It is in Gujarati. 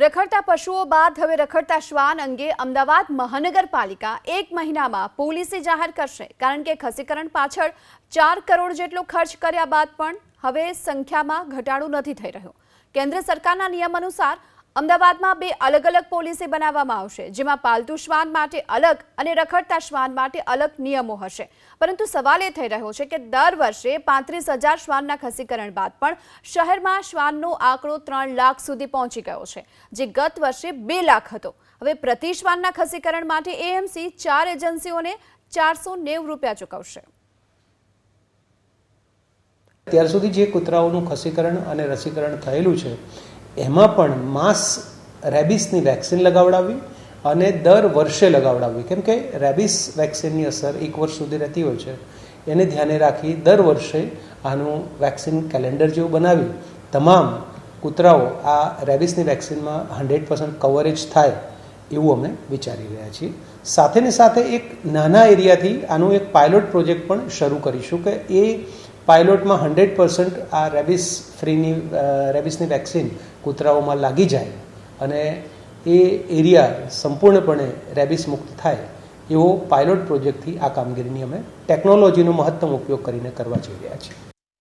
રખડતા પશુઓ બાદ હવે રખડતા શ્વાન અંગે અમદાવાદ મહાનગરપાલિકા એક મહિનામાં પોલીસે જાહેર કરશે. કારણ કે ખસીકરણ પાછળ ચાર કરોડ જેટલો ખર્ચ કર્યા બાદ પણ હવે સંખ્યામાં ઘટાડો નથી થઈ રહ્યો. કેન્દ્ર સરકારના નિયમ અનુસાર અમદાવાદમાં બે અલગ અલગ પોલિસી બનાવવામાં આવશે, જેમાં પાલતુ શ્વાન માટે અલગ અને રખડતા શ્વાન માટે અલગ નિયમો હશે. પરંતુ સવાલ એ થઈ રહ્યો છે કે દર વર્ષે પાંત્રીસ હજાર શ્વાનના ખસીકરણ બાદ પણ શહેરમાં શ્વાનનો આંકડો ત્રણ લાખ સુધી પહોંચી ગયો છે, જે ગત વર્ષે બે લાખ હતો. હવે પ્રતિ શ્વાનના ખસીકરણ માટે એએમસી ચાર એજન્સીઓને ચારસો નેવું રૂપિયા ચૂકવશે. ત્યાર સુધી જે કૂતરાઓનું ખસીકરણ અને રસીકરણ થયેલું છે એમાં પણ માસ રેબિસની વેક્સિન લગાવડાવી અને દર વર્ષે લગાવડાવવી. કેમ કે રેબિસ વેક્સિનની અસર એક વર્ષ સુધી રહેતી હોય છે. એને ધ્યાને રાખી દર વર્ષે આનું વેક્સિન કેલેન્ડર જેવું બનાવી. તમામ કૂતરાઓ આ રેબિસની વેક્સિનમાં હંડ્રેડ પર્સન્ટ કવરેજ થાય એવું અમે વિચારી રહ્યા છીએ. સાથે સાથે એક નાના એરિયાથી આનું એક પાયલોટ પ્રોજેક્ટ પણ શરૂ કરીશું કે એ પાયલોટમાં હંડ્રેડ પર્સન્ટ આ રેબિસ ફ્રીની રેબિસની વેક્સિન કૂતરાઓમાં લાગી જાય અને એ એરિયા સંપૂર્ણપણે રેબિસ મુક્ત થાય એવો પાયલોટ પ્રોજેક્ટથી આ કામગીરીની અમે ટેકનોલોજીનો મહત્તમ ઉપયોગ કરીને કરવા જઈ રહ્યા છીએ.